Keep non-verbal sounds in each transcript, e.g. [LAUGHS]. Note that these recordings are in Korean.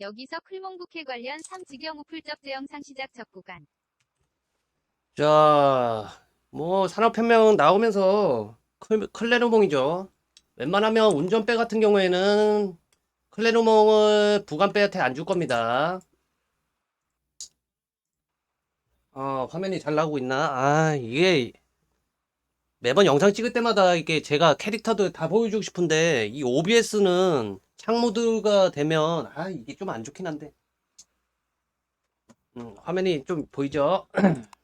여기서 클몽부캐 관련 3지경 우풀접제 영상 시작 적 구간. 자, 뭐 산업혁명 나오면서 클, 클레르몽이죠. 웬만하면 운전배 같은 경우에는 클레르몽을 부간배한테 안 줄 겁니다. 어, 화면이 잘 나오고 있나? 아, 이게 매번 영상 찍을 때마다 이게 제가 캐릭터들 다 보여주고 싶은데 이 OBS는 창모드가 되면 아, 이게 좀 안 좋긴 한데. 음, 화면이 좀 보이죠? [CLEARS THROAT]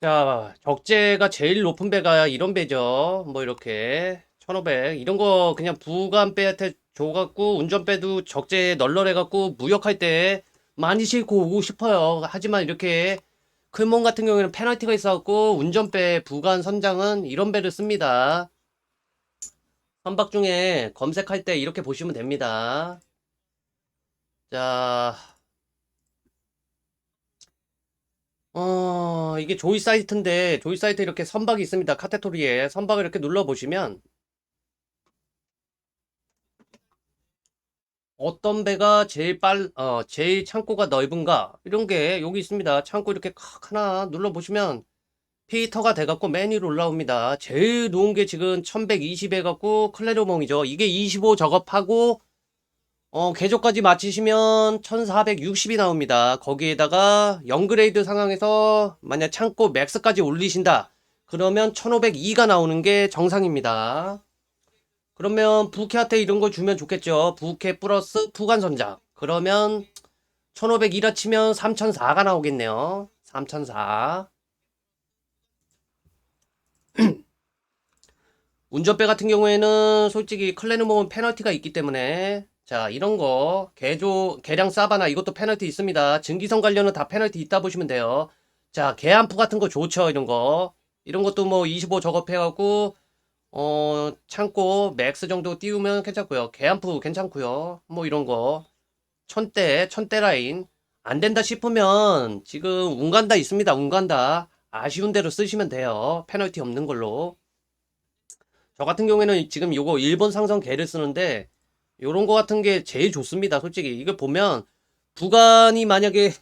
자, 적재가 제일 높은 배가 이런 배죠. 뭐 이렇게 1500 이런 거 그냥 부간배한테 줘갖고 운전배도 적재 널널해갖고 무역할 때 많이 싣고 오고 싶어요. 하지만 이렇게 클몬 같은 경우에는 페널티가 있어갖고 운전배 부간 선장은 이런 배를 씁니다. 선박 중에 검색할 때 이렇게 보시면 됩니다. 자, 어, 이게 조이 사이트인데, 조이 사이트 이렇게 선박이 있습니다. 카테고리에. 선박을 이렇게 눌러보시면, 어떤 배가 제일 빨, 어, 제일 창고가 넓은가? 이런 게 여기 있습니다. 창고 이렇게 칵 하나 눌러보시면, 피터가 돼갖고 맨 위로 올라옵니다. 제일 놓은 게 지금 1120 해갖고 클레르몽이죠. 이게 25 작업하고, 어, 개조까지 마치시면 1460이 나옵니다. 거기에다가 0그레이드 상황에서 만약 창고 맥스까지 올리신다. 그러면 1502가 나오는 게 정상입니다. 그러면 부캐한테 이런 거 주면 좋겠죠. 부캐 플러스 부관선작. 그러면 1502라 치면 3004가 나오겠네요. 3004. [CLEARS THROAT] 운전배 같은 경우에는 솔직히 클레르몽은 페널티가 있기 때문에 자, 이런 거, 개조, 개량 사바나 이것도 페널티 있습니다. 증기성 관련은 다 페널티 있다 보시면 돼요. 자, 개안프 같은 거 좋죠, 이런 거. 이런 것도 뭐 25 작업해갖고, 어, 창고 맥스 정도 띄우면 괜찮고요. 개안프 괜찮고요. 뭐 이런 거. 천대, 천대 라인. 안 된다 싶으면 지금 운간다 있습니다, 운간다. 아쉬운 대로 쓰시면 돼요. 페널티 없는 걸로. 저 같은 경우에는 지금 요거 일본 상성 개를 쓰는데, 요런 거 같은 게 제일 좋습니다. 솔직히. 이걸 보면, 부간이 만약에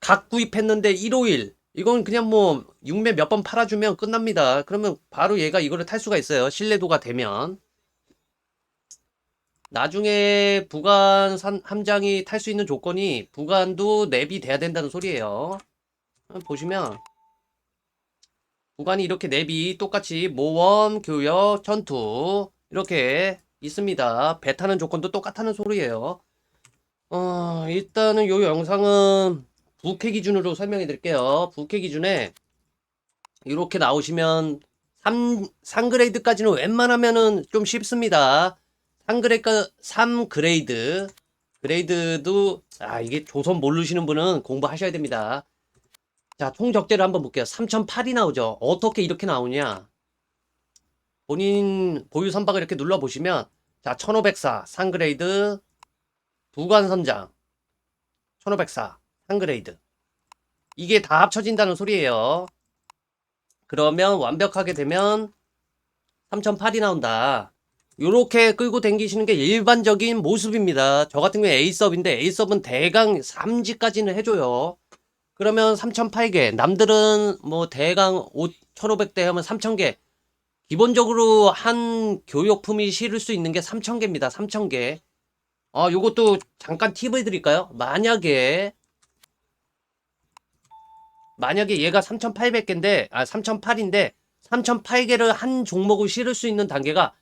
각 구입했는데 151. 이건 그냥 뭐, 육매 몇 번 팔아주면 끝납니다. 그러면 바로 얘가 이거를 탈 수가 있어요. 신뢰도가 되면. 나중에 산- 함장이 탈 수 있는 조건이 부간도 랩이 돼야 된다는 소리예요. 보시면, 부간이 이렇게 랩이 똑같이 모험, 교역, 전투, 이렇게 있습니다. 배 타는 조건도 똑같다는 소리예요. 어, 일단은 요 영상은 부캐 기준으로 설명해 드릴게요. 부캐 기준에 이렇게 나오시면 3, 3그레이드까지는 웬만하면은 좀 쉽습니다. 3그레이드, 3그레이드. 그레이드도, 아, 이게 조선 모르시는 분은 공부하셔야 됩니다. 자, 총 적재를 한번 볼게요. 3008이 나오죠. 어떻게 이렇게 나오냐? 본인 보유 선박을 이렇게 눌러보시면 자 1504 상그레이드 부관 선장 1504 상그레이드 이게 다 합쳐진다는 소리예요 그러면 완벽하게 되면 3008이 나온다 요렇게 끌고 댕기시는 게 일반적인 모습입니다 저 같은 경우에 A섭인데 A섭은 대강 3지까지는 해줘요 그러면 3008개 남들은 뭐 대강 1500대 하면 3000개 기본적으로 한 교육품이 실을 수 있는 게 3,000개입니다. 3,000개. 아, 요것도 잠깐 팁을 드릴까요? 만약에, 만약에 얘가 3,800개인데, 아, 3,008인데, 3,008개를 한 종목을 실을 수 있는 단계가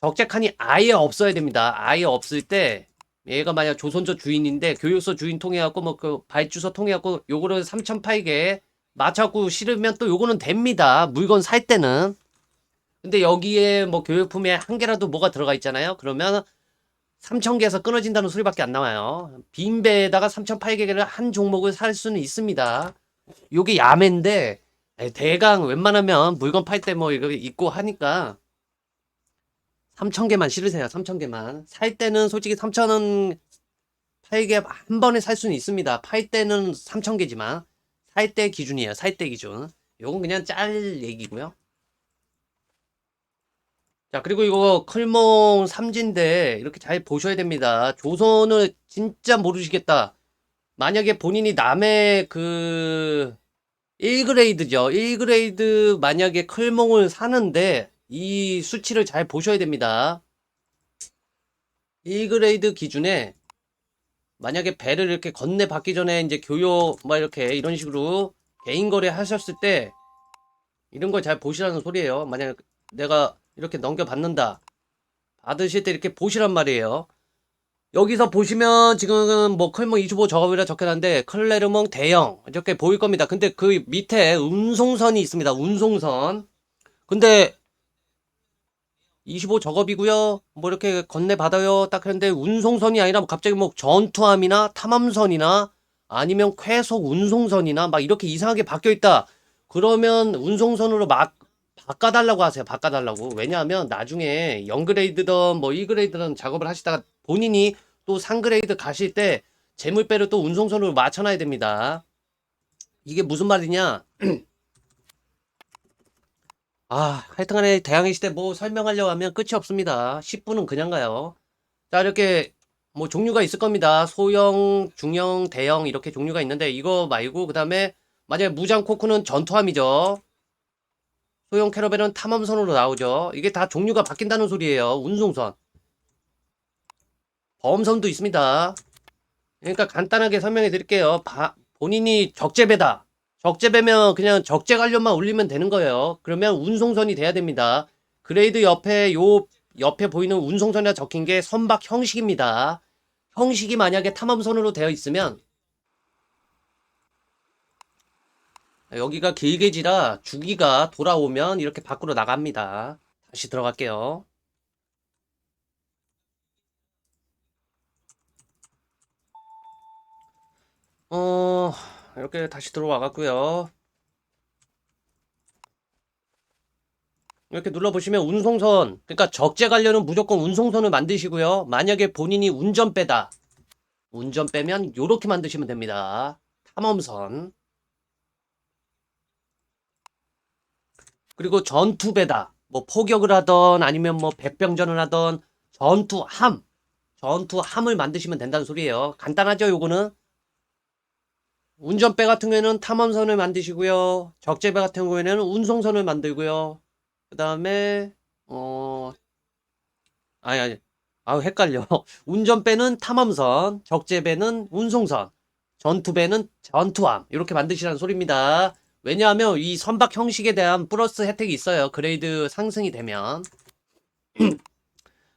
적재칸이 아예 없어야 됩니다. 아예 없을 때, 얘가 만약 조선조 주인인데, 교육소 주인 통해갖고, 뭐, 그, 발주소 통해갖고, 요거를 3,008개 맞춰갖고 실으면 또 요거는 됩니다. 물건 살 때는. 근데 여기에 뭐 교육품에 한 개라도 뭐가 들어가 있잖아요. 그러면 3,000개에서 끊어진다는 소리밖에 안 나와요. 빈 배에다가 3,800개를 한 종목을 살 수는 있습니다. 요게 야매인데 대강 웬만하면 물건 팔 때 뭐 이거 있고 하니까 3,000개만 실으세요. 3,000개만. 살 때는 솔직히 3,000원 8개 한 번에 살 수는 있습니다. 팔 때는 3,000개지만 살 때 기준이에요. 살 때 기준. 요건 그냥 짤 얘기고요. 자, 그리고 이거 클몽 삼진데 이렇게 잘 보셔야 됩니다. 조선을 진짜 모르시겠다. 만약에 본인이 남의 그 1그레이드죠. 1그레이드 만약에 클몽을 사는데 이 수치를 잘 보셔야 됩니다. 1그레이드 기준에 만약에 배를 이렇게 건네 받기 전에 이제 교요 막 이렇게 이런 식으로 개인 거래 하셨을 때 이런 걸 잘 보시라는 소리예요. 만약 내가 이렇게 넘겨 받는다. 받으실 때 이렇게 보시란 말이에요. 여기서 보시면 지금 뭐 클몽 25 작업이라 적혀놨는데 클레르몽 대형 이렇게 보일 겁니다. 근데 그 밑에 운송선이 있습니다. 운송선. 근데 25 작업이고요. 뭐 이렇게 건네 받아요. 딱 했는데 운송선이 아니라 뭐 갑자기 뭐 전투함이나 탐함선이나 아니면 쾌속 운송선이나 막 이렇게 이상하게 바뀌어 있다. 그러면 운송선으로 막 바꿔달라고 하세요. 바꿔달라고. 왜냐하면 나중에 0그레이드든 뭐 1그레이드든 작업을 하시다가 본인이 또 3그레이드 가실 때 재물배를 또 운송선으로 맞춰놔야 됩니다. 이게 무슨 말이냐? [CLEARS THROAT] 아, 하여튼 간에 대항해 시대 뭐 설명하려고 하면 끝이 없습니다. 10분은 그냥 가요. 자, 이렇게 뭐 종류가 있을 겁니다. 소형, 중형, 대형 이렇게 종류가 있는데 이거 말고 그 다음에 만약에 무장 코크는 전투함이죠. 소형 캐러벨은 탐험선으로 나오죠. 이게 다 종류가 바뀐다는 소리예요. 운송선. 범선도 있습니다. 그러니까 간단하게 설명해 드릴게요. 바- 본인이 적재배다. 적재배면 그냥 적재 관련만 올리면 되는 거예요. 그러면 운송선이 돼야 됩니다. 그레이드 옆에 요 옆에 보이는 운송선이라 적힌 게 선박 형식입니다. 형식이 만약에 탐험선으로 되어 있으면 여기가 길게지라 주기가 돌아오면 이렇게 밖으로 나갑니다. 다시 들어갈게요. 어, 이렇게 다시 들어와 갖고요. 이렇게 눌러보시면 운송선, 그러니까 적재 관련은 무조건 운송선을 만드시고요. 만약에 본인이 운전배다. 운전배면 요렇게 만드시면 됩니다. 탐험선. 그리고 전투배다. 뭐 포격을 하던 아니면 뭐 백병전을 하던 전투함. 전투함을 만드시면 된다는 소리예요. 간단하죠, 요거는? 운전배 같은 경우에는 탐험선을 만드시고요. 적재배 같은 경우에는 운송선을 만들고요. 그 다음에, 어, 아니, 아니. 아우, 헷갈려. [LAUGHS] 운전배는 탐험선, 적재배는 운송선, 전투배는 전투함. 이렇게 만드시라는 소리입니다. 왜냐하면 이 선박 형식에 대한 플러스 혜택이 있어요. 그레이드 상승이 되면. [CLEARS THROAT]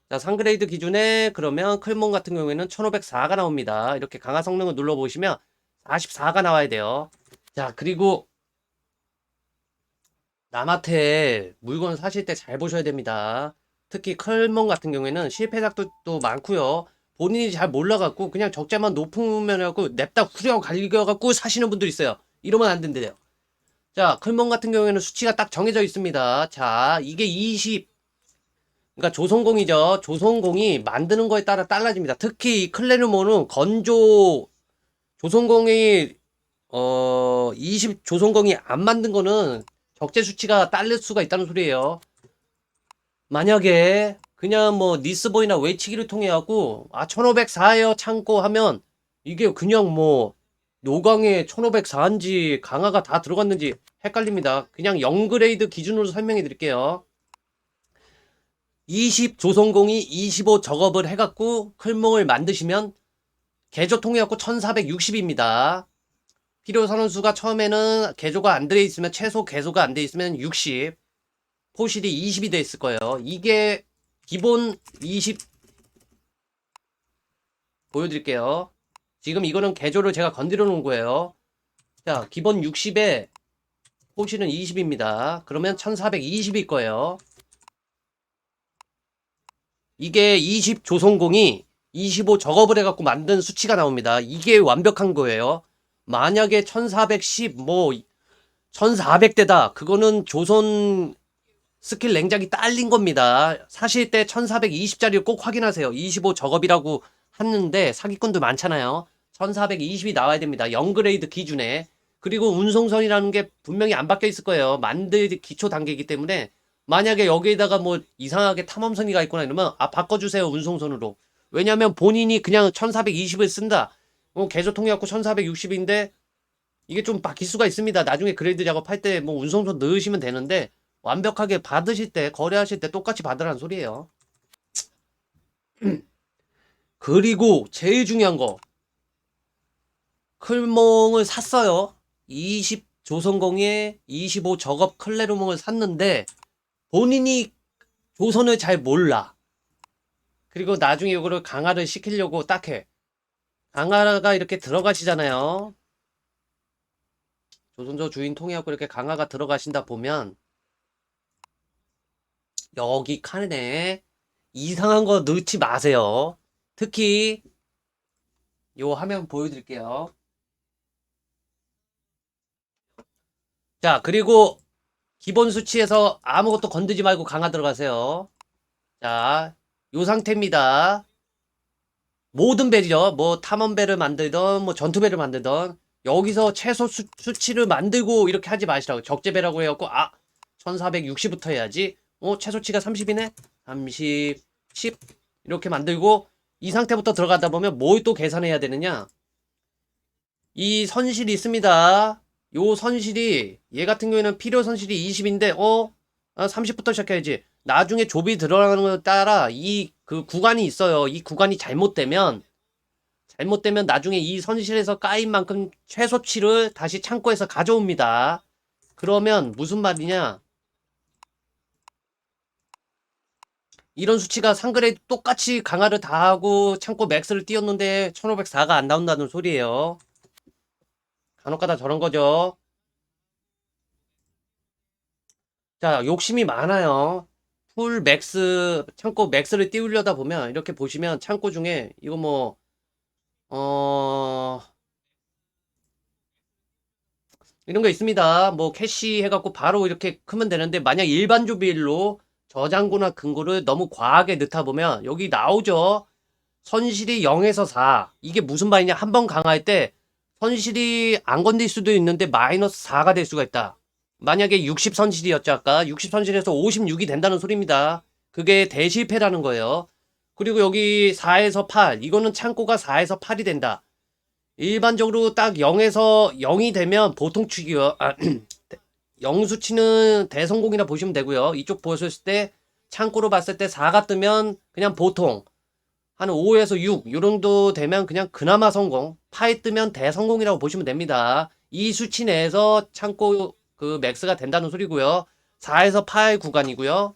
자, 3그레이드 기준에 그러면 클몬 같은 경우에는 1504가 나옵니다. 이렇게 강화 성능을 눌러보시면 44가 나와야 돼요. 자, 그리고 남한테 물건 사실 때 잘 보셔야 됩니다. 특히 클몬 같은 경우에는 실패작도 또 많고요. 본인이 잘 몰라갖고 그냥 적재만 높으면 하고 냅다 후려 갈겨갖고 사시는 분들 있어요. 이러면 안 된대요. 자, 클몬 같은 경우에는 수치가 딱 정해져 있습니다. 자, 이게 20, 그러니까 조선공이죠. 조선공이 만드는 거에 따라 달라집니다. 특히 이 클레르몬은 건조 조선공이 어 20 조선공이 안 만든 거는 적재 수치가 딸릴 수가 있다는 소리예요. 만약에 그냥 뭐 니스보이나 외치기를 통해 갖고 아 1504예요 참고 하면 이게 그냥 뭐 노강에 1504인지 강화가 다 들어갔는지 헷갈립니다. 그냥 0그레이드 기준으로 설명해 드릴게요. 20 조선공이 25 작업을 해갖고 클몽을 만드시면 개조 통해갖고 1460입니다. 필요 선원수가 처음에는 개조가 안 돼 있으면 최소 개조가 안 돼 있으면 60 포실이 20이 돼 있을 거예요. 이게 기본 20 보여드릴게요. 지금 이거는 개조를 제가 건드려 놓은 거예요. 자, 기본 60에 포실은 20입니다. 그러면 1420일 거예요. 이게 20 조선공이 25 작업을 해갖고 만든 수치가 나옵니다. 이게 완벽한 거예요. 만약에 1410, 뭐, 1400대다. 그거는 조선 스킬 냉작이 딸린 겁니다. 사실 때 1420짜리를 꼭 확인하세요. 25 작업이라고 하는데 사기꾼들 많잖아요. 1420이 나와야 됩니다. 0그레이드 기준에. 그리고 운송선이라는 게 분명히 안 바뀌어 있을 거예요. 만들 기초 단계이기 때문에 만약에 여기에다가 뭐 이상하게 탐험선이가 있거나 이러면 아 바꿔주세요 운송선으로 왜냐면 본인이 그냥 1420을 쓴다. 어, 개조 통해갖고 1460인데 이게 좀 바뀔 수가 있습니다. 나중에 그레이드 작업할 때 뭐 운송선 넣으시면 되는데 완벽하게 받으실 때 거래하실 때 똑같이 받으라는 소리예요. [CLEARS THROAT] 그리고 제일 중요한 거. 클몽을 샀어요. 20 조선공에 25 저급 클레르몽을 샀는데 본인이 조선을 잘 몰라. 그리고 나중에 이거를 강화를 시키려고 딱 해. 강화가 이렇게 들어가시잖아요. 조선조 주인 통해갖고 이렇게 강화가 들어가신다 보면 여기 칸에 이상한 거 넣지 마세요. 특히 요 화면 보여드릴게요. 자, 그리고 기본 수치에서 아무것도 건드지 말고 강화 들어가세요. 자, 요 상태입니다. 모든 배죠. 뭐 탐험배를 만들던 뭐 전투배를 만들던 여기서 최소 수, 수치를 만들고 이렇게 하지 마시라고. 적재배라고 해갖고 아 1460부터 해야지. 어 최소치가 30이네. 30, 10 이렇게 만들고 이 상태부터 들어가다 보면 뭘 또 계산해야 되느냐? 이 선실이 있습니다. 요 선실이 얘 같은 경우에는 필요 선실이 20인데 어 30부터 시작해야지. 나중에 좁이 들어가는 거에 따라 이 그 구간이 있어요. 이 구간이 잘못되면 잘못되면 나중에 이 선실에서 까인 만큼 최소치를 다시 창고에서 가져옵니다. 그러면 무슨 말이냐? 이런 수치가 상글에 똑같이 강화를 다 하고 창고 맥스를 띄웠는데 1504가 안 나온다는 소리예요. 간혹가다 저런 거죠. 자, 욕심이 많아요. 풀 맥스, 창고 맥스를 띄우려다 보면 이렇게 보시면 창고 중에 이거 뭐, 어, 이런 거 있습니다. 뭐 캐시 해갖고 바로 이렇게 크면 되는데 만약 일반 조비일로 저장고나 금고를 너무 과하게 넣다 보면 여기 나오죠. 선실이 0에서 4. 이게 무슨 말이냐? 한 번 강화할 때 선실이 안 건들 수도 있는데 마이너스 4가 될 수가 있다. 만약에 60 선실이었죠 아까 60 선실에서 56이 된다는 소리입니다. 그게 대실패라는 거예요. 그리고 여기 4에서 8 이거는 창고가 4에서 8이 된다. 일반적으로 딱 0에서 0이 되면 보통 축이요. 아, [CLEARS THROAT] 0수치는 대성공이라 보시면 되고요. 이쪽 보셨을 때 창고로 봤을 때 4가 뜨면 그냥 보통 한 5에서 6, 요 정도 되면 그냥 그나마 성공. 파이 뜨면 대성공이라고 보시면 됩니다. 이 수치 내에서 창고 그 맥스가 된다는 소리고요. 4에서 8 구간이고요.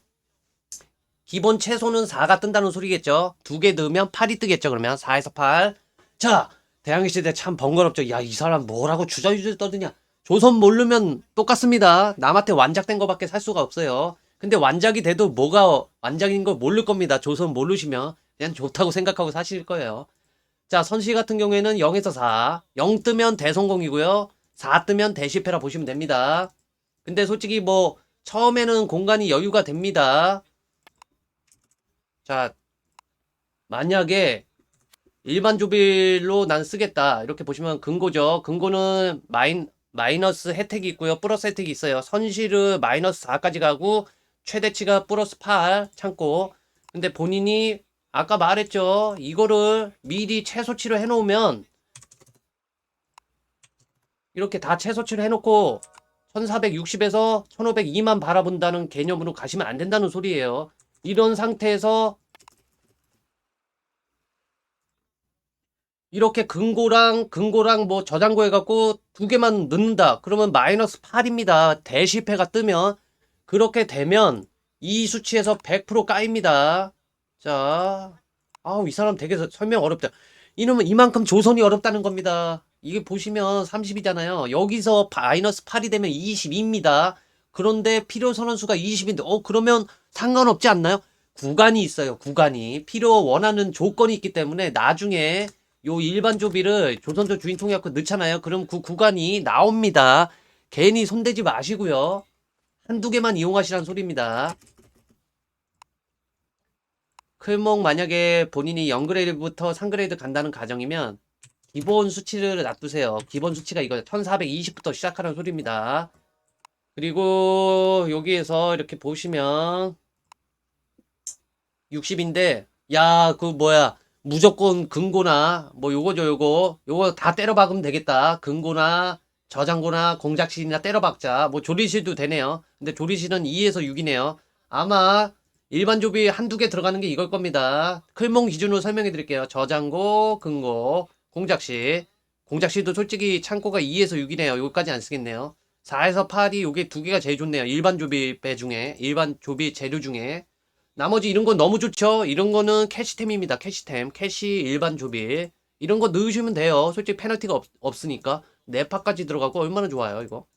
기본 최소는 4가 뜬다는 소리겠죠. 두 개 넣으면 8이 뜨겠죠. 그러면 4에서 8. 자, 대항해 시대 참 번거롭죠. 야, 이 사람 뭐라고 주저주저 떠드냐. 조선 모르면 똑같습니다. 남한테 완작된 거밖에 살 수가 없어요. 근데 완작이 돼도 뭐가 완작인 걸 모를 겁니다. 조선 모르시면 그냥 좋다고 생각하고 사실 거예요. 자, 선시 같은 경우에는 0에서 4. 0 뜨면 대성공이고요. 4 뜨면 대실패라 보시면 됩니다. 근데 솔직히 뭐 처음에는 공간이 여유가 됩니다. 자, 만약에 일반 조빌로 난 쓰겠다. 이렇게 보시면 근고죠. 근고는 마인, 마이너스 혜택이 있고요. 플러스 혜택이 있어요. 선실을 마이너스 4까지 가고 최대치가 플러스 8 참고. 근데 본인이 아까 말했죠. 이거를 미리 최소치로 해놓으면 이렇게 다 최소치로 해놓고 1460에서 1502만 바라본다는 개념으로 가시면 안 된다는 소리예요. 이런 상태에서 이렇게 근고랑 근고랑 뭐 저장고 해갖고 두 개만 넣는다. 그러면 마이너스 8입니다. 대실패가 뜨면 그렇게 되면 이 수치에서 100% 까입니다. 자, 아우 이 사람 되게 서- 설명 어렵다. 이놈은 이만큼 조선이 어렵다는 겁니다. 이게 보시면 30이잖아요. 여기서 마이너스 8이 되면 22입니다. 그런데 필요 선언수가 20인데 어 그러면 상관없지 않나요? 구간이 있어요. 구간이 필요 원하는 조건이 있기 때문에 나중에 요 일반 조비를 조선조 주인 통해갖고 넣잖아요. 그럼 그 구간이 나옵니다. 괜히 손대지 마시고요. 한두 개만 이용하시라는 소리입니다. 클목 만약에 본인이 0그레이드부터 3그레이드 간다는 가정이면 기본 수치를 놔두세요. 기본 수치가 이거예요. 1420부터 시작하는 소리입니다. 그리고 여기에서 이렇게 보시면 60인데 야 그 뭐야. 무조건 금고나 뭐 요거죠 요거. 요거 다 때려 박으면 되겠다. 금고나 저장고나 공작실이나 때려 박자. 뭐 조리실도 되네요. 근데 조리실은 2에서 6이네요. 아마 일반 조비 한두 개 들어가는 게 이걸 겁니다. 클몽 기준으로 설명해 드릴게요. 저장고 금고 공작실 공작실도 솔직히 창고가 2에서 6이네요 여기까지 안 쓰겠네요 4에서 8이 요게 두 개가 제일 좋네요 일반 조비 배 중에 일반 조비 재료 중에 나머지 이런 건 너무 좋죠? 이런 거는 캐시템입니다. 캐시템. 캐시 일반 조비. 이런 거 넣으시면 돼요. 솔직히 페널티가 없, 없으니까. 네파까지 들어가고 얼마나 좋아요, 이거.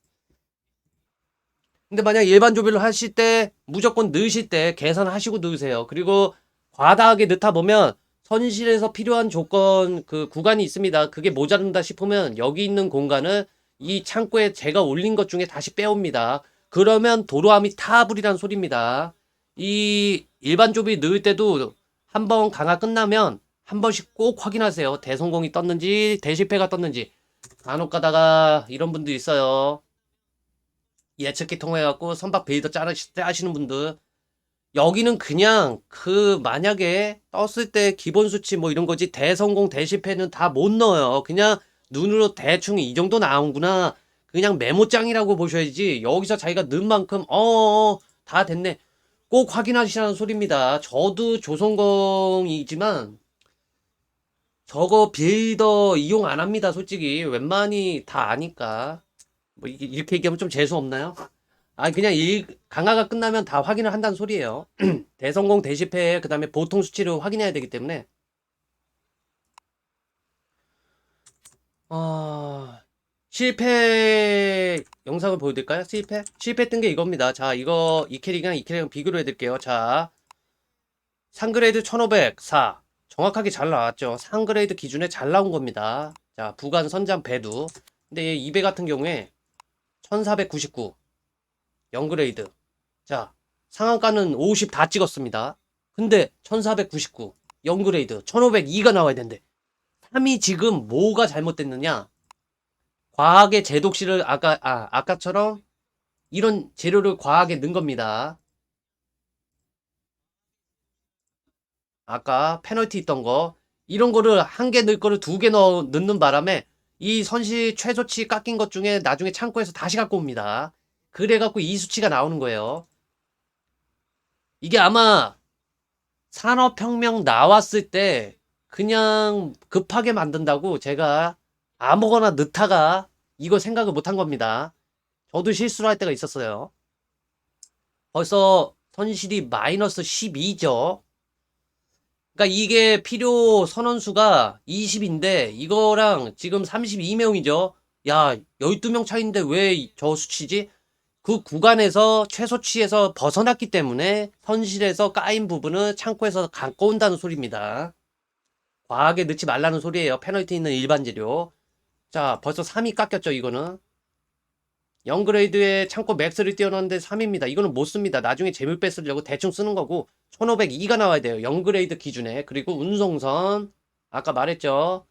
근데 만약 일반 조비를 하실 때 무조건 넣으실 때 계산하시고 넣으세요. 그리고 과다하게 넣다 보면 선실에서 필요한 조건 그 구간이 있습니다. 그게 모자른다 싶으면 여기 있는 공간을 이 창고에 제가 올린 것 중에 다시 빼옵니다. 그러면 도로함이 타불이란 소리입니다. 이 일반 조비 넣을 때도 한 번 강화 끝나면 한 번씩 꼭 확인하세요. 대성공이 떴는지 대실패가 떴는지 간혹 가다가 이런 분들 있어요. 예측기 통해갖고 선박 베이더 짜시- 짜시는 분들 여기는 그냥 그 만약에 떴을 때 기본 수치 뭐 이런 거지 대성공 대실패는 다 못 넣어요. 그냥 눈으로 대충 이 정도 나오는구나. 그냥 메모장이라고 보셔야지 여기서 자기가 넣은 만큼 어어 다 됐네. 꼭 확인하시라는 소리입니다. 저도 조선공이지만 저거 빌더 이용 안 합니다. 솔직히 웬만히 다 아니까 뭐 이렇게 얘기하면 좀 재수 없나요? 아 그냥 일 강화가 끝나면 다 확인을 한다는 소리예요. [CLEARS THROAT] 대성공 대실패 그 다음에 보통 수치를 확인해야 되기 때문에 아 실패 영상을 보여드릴까요? 실패? 실패 뜬 게 이겁니다. 자, 이거 이 캐릭이랑 이 캐릭이랑 비교를 해드릴게요. 자, 상그레이드 1504 정확하게 잘 나왔죠. 상그레이드 기준에 잘 나온 겁니다. 자, 부간 선장 배두. 근데 얘 2배 같은 경우에 1499 영그레이드. 자, 상한가는 50 다 찍었습니다. 근데 1499 영그레이드 1502가 나와야 되는데 3이 지금 뭐가 잘못됐느냐? 과하게 제독실을 아까 아 아까처럼 이런 재료를 과하게 넣은 겁니다. 아까 페널티 있던 거 이런 거를 한 개 넣을 거를 두 개 넣는 바람에 이 선시 최소치 깎인 것 중에 나중에 창고에서 다시 갖고 옵니다. 그래 갖고 이 수치가 나오는 거예요. 이게 아마 산업혁명 나왔을 때 그냥 급하게 만든다고 제가 아무거나 넣다가 이거 생각을 못한 겁니다. 저도 실수를 할 때가 있었어요. 벌써 선실이 마이너스 12죠. 그러니까 이게 필요 선원수가 20인데 이거랑 지금 32명이죠. 야, 12명 차이인데 왜 저 수치지? 그 구간에서 최소치에서 벗어났기 때문에 선실에서 까인 부분을 창고에서 갖고 온다는 소리입니다. 과하게 넣지 말라는 소리예요. 페널티 있는 일반 재료. 자, 벌써 3이 깎였죠, 이거는. 0그레이드에 창고 맥스를 띄워놨는데 3입니다. 이거는 못 씁니다. 나중에 재물 뺐으려고 대충 쓰는 거고, 1502가 나와야 돼요. 0그레이드 기준에. 그리고 운송선. 아까 말했죠.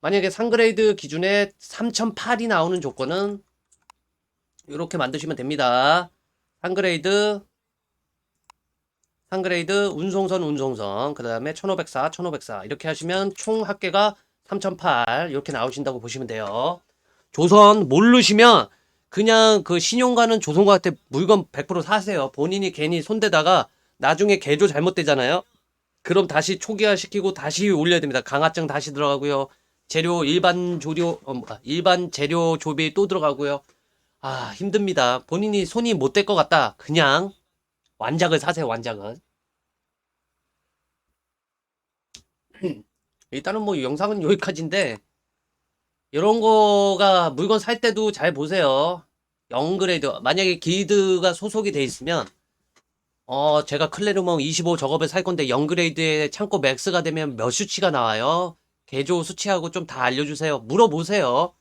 만약에 3그레이드 기준에 3008이 나오는 조건은, 이렇게 만드시면 됩니다. 3그레이드, 3그레이드, 운송선, 운송선. 그 다음에 1504, 1504. 이렇게 하시면 총 합계가 3008 이렇게 나오신다고 보시면 돼요. 조선 모르시면 그냥 그 신용가는 조선과한테 물건 100% 사세요. 본인이 괜히 손대다가 나중에 개조 잘못되잖아요. 그럼 다시 초기화 시키고 다시 올려야 됩니다. 강화증 다시 들어가고요. 재료 일반 조료 어, 아, 일반 재료 조비 또 들어가고요. 아 힘듭니다. 본인이 손이 못댈것 같다. 그냥 완작을 사세요. 완작은. [LAUGHS] 일단은 뭐 영상은 여기까지인데 이런 거가 물건 살 때도 잘 보세요. 0그레이드 만약에 길드가 소속이 돼 있으면 어 제가 클레르몽 25 저겁을 살 건데 0그레이드에 창고 맥스가 되면 몇 수치가 나와요? 개조 수치하고 좀 다 알려주세요. 물어보세요.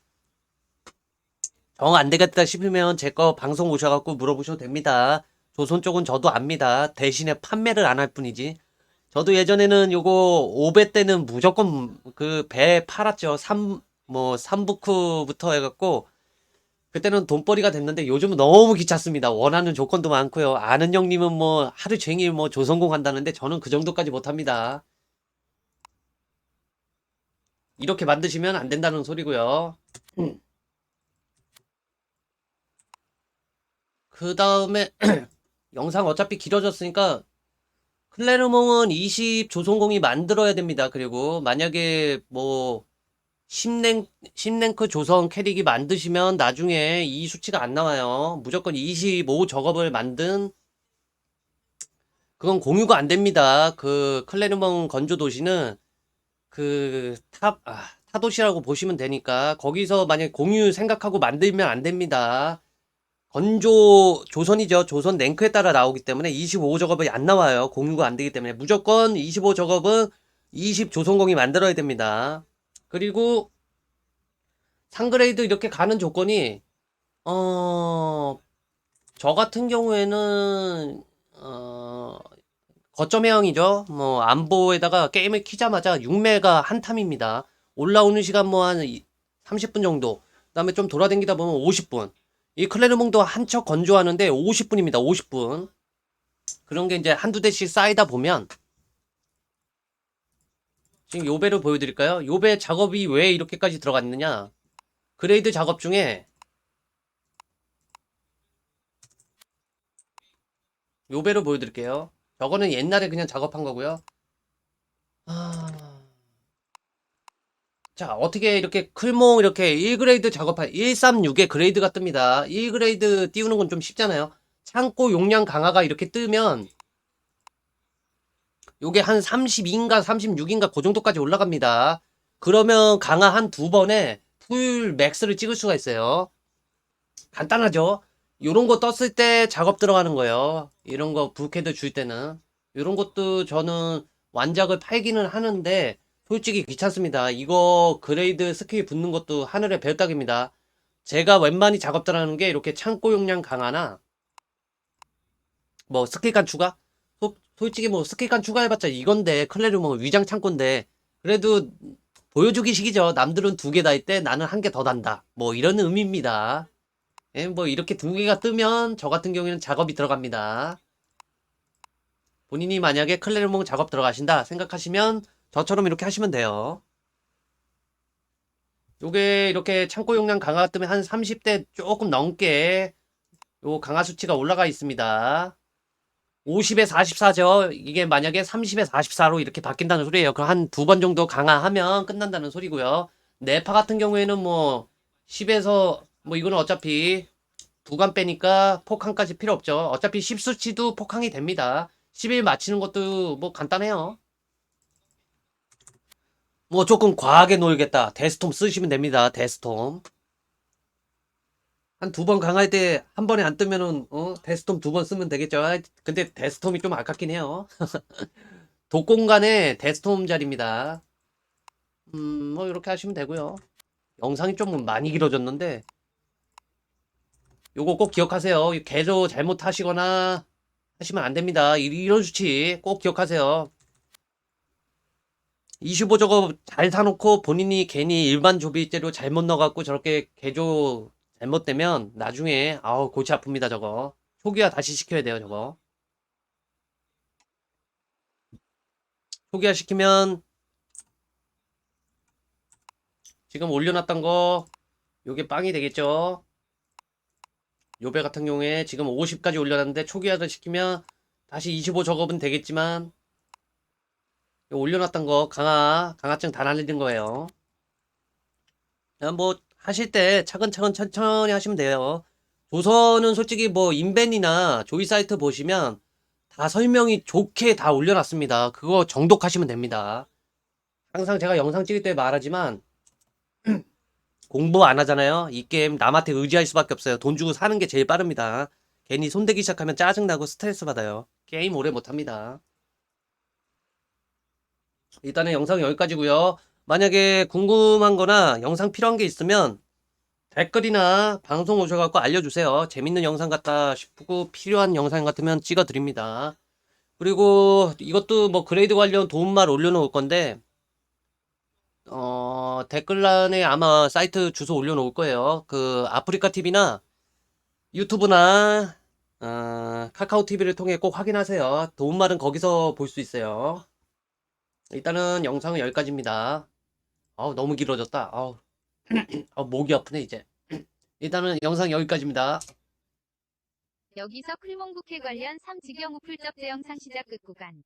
정 안 되겠다 싶으면 제 거 방송 오셔갖고 물어보셔도 됩니다. 조선 쪽은 저도 압니다. 대신에 판매를 안 할 뿐이지. 저도 예전에는 요거 5배 때는 무조건 그 배 팔았죠. 삼, 뭐, 삼부쿠부터 해갖고 그때는 돈벌이가 됐는데 요즘은 너무 귀찮습니다. 원하는 조건도 많고요. 아는 형님은 뭐 하루 종일 뭐 조성공 한다는데 저는 그 정도까지 못합니다. 이렇게 만드시면 안 된다는 소리고요. 그 다음에 [CLEARS THROAT] 영상 어차피 길어졌으니까 클레르몽은 20 조성공이 만들어야 됩니다. 그리고 만약에 뭐 10랭, 10랭크 조성 캐릭이 만드시면 나중에 이 수치가 안 나와요. 무조건 25 작업을 만든 그건 공유가 안 됩니다. 그 클레르몽 건조 도시는 그 탑, 아, 타도시라고 보시면 되니까 거기서 만약 공유 생각하고 만들면 안 됩니다. 건조 조선이죠. 조선 랭크에 따라 나오기 때문에 25 작업이 안 나와요. 공유가 안 되기 때문에 무조건 25 작업은 20 조선공이 만들어야 됩니다. 그리고 상그레이드 이렇게 가는 조건이 어, 저 같은 경우에는 어, 거점 해양이죠. 뭐 안보에다가 게임을 키자마자 6메가 한 탐입니다. 올라오는 시간 뭐 한 30분 정도. 그다음에 좀 돌아다니다 보면 50분. 이 클레르몽도 한 척 건조하는데 50분입니다. 50분. 그런 게 이제 한두 대씩 쌓이다 보면 지금 요배를 보여드릴까요? 요배 작업이 왜 이렇게까지 들어갔느냐? 그레이드 작업 중에 요배를 보여드릴게요. 저거는 옛날에 그냥 작업한 거고요. 자, 어떻게 이렇게 클몽 이렇게 1그레이드 작업할 136의 그레이드가 뜹니다. 1그레이드 띄우는 건 좀 쉽잖아요. 창고 용량 강화가 이렇게 뜨면 요게 한 32인가 36인가 그 정도까지 올라갑니다. 그러면 강화 한 두 번에 풀 맥스를 찍을 수가 있어요. 간단하죠? 요런 거 떴을 때 작업 들어가는 거예요. 이런 거 부캐드 줄 때는. 요런 것도 저는 완작을 팔기는 하는데 솔직히 귀찮습니다. 이거 그레이드 스킬 붙는 것도 하늘의 별따기입니다. 제가 웬만히 작업 들어가는 게 이렇게 창고 용량 강화나 뭐 스킬간 추가? 소- 솔직히 뭐 스킬간 추가해봤자 이건데 클레르 뭐 위장 창고인데 그래도 보여주기 식이죠. 남들은 두 개 다 있대 나는 한 개 더 단다. 뭐 이런 의미입니다. 예, 뭐 이렇게 두 개가 뜨면 저 같은 경우에는 작업이 들어갑니다. 본인이 만약에 클레르몽 작업 들어가신다 생각하시면 저처럼 이렇게 하시면 돼요. 요게 이렇게 창고 용량 강화가 뜨면 한 30대 조금 넘게 요 강화 수치가 올라가 있습니다. 50에 44죠. 이게 만약에 30에 44로 이렇게 바뀐다는 소리예요. 그럼 한 두 번 정도 강화하면 끝난다는 소리고요. 네파 같은 경우에는 뭐 10에서 뭐 이거는 어차피 두간 빼니까 폭항까지 필요 없죠. 어차피 10 수치도 폭항이 됩니다. 10일 맞히는 것도 뭐 간단해요. 뭐 조금 과하게 놀겠다. 데스톰 쓰시면 됩니다. 데스톰. 한 두 번 강할 때 한 번에 안 뜨면은 어 데스톰 두 번 쓰면 되겠죠. 아, 근데 데스톰이 좀 아깝긴 해요. [LAUGHS] 독공간에 데스톰 자리입니다. 음, 뭐 이렇게 하시면 되고요. 영상이 좀 많이 길어졌는데 요거 꼭 기억하세요. 개조 잘못하시거나 하시면 안 됩니다. 이- 이런 수치 꼭 기억하세요. 25 저거 잘 사놓고 본인이 괜히 일반 조비제로 잘못 넣어갖고 저렇게 개조 잘못되면 나중에 아우 골치 아픕니다 저거. 초기화 다시 시켜야 돼요 저거. 초기화 시키면 지금 올려놨던 거 요게 빵이 되겠죠. 요배 같은 경우에 지금 50까지 올려놨는데 초기화를 시키면 다시 25 작업은 되겠지만 요 올려놨던 거 강화 강화증 다 날리는 거예요. 뭐 하실 때 차근차근 천천히 하시면 돼요. 조선은 솔직히 뭐 인벤이나 조이 사이트 보시면 다 설명이 좋게 다 올려놨습니다. 그거 정독하시면 됩니다. 항상 제가 영상 찍을 때 말하지만 [CLEARS THROAT] 공부 안 하잖아요. 이 게임 남한테 의지할 수밖에 없어요. 돈 주고 사는 게 제일 빠릅니다. 괜히 손대기 시작하면 짜증나고 스트레스 받아요. 게임 오래 못합니다. 일단은 영상 여기까지고요. 만약에 궁금한 거나 영상 필요한 게 있으면 댓글이나 방송 오셔갖고 알려주세요. 재밌는 영상 같다 싶고 필요한 영상 같으면 찍어드립니다. 그리고 이것도 뭐 그레이드 관련 도움말 올려놓을 건데 어, 댓글란에 아마 사이트 주소 올려놓을 거예요. 그 아프리카 TV나 유튜브나 어, 카카오 TV를 통해 꼭 확인하세요. 도움말은 거기서 볼 수 있어요. 일단은 영상은 여기까지입니다. 아우, 너무 길어졌다. 아우, [CLEARS THROAT] 아, 목이 아프네, 이제. [CLEARS THROAT] 일단은 영상 여기까지입니다. 여기서 풀몽국회 관련 3지경 우풀적 대영상 시작 끝 구간.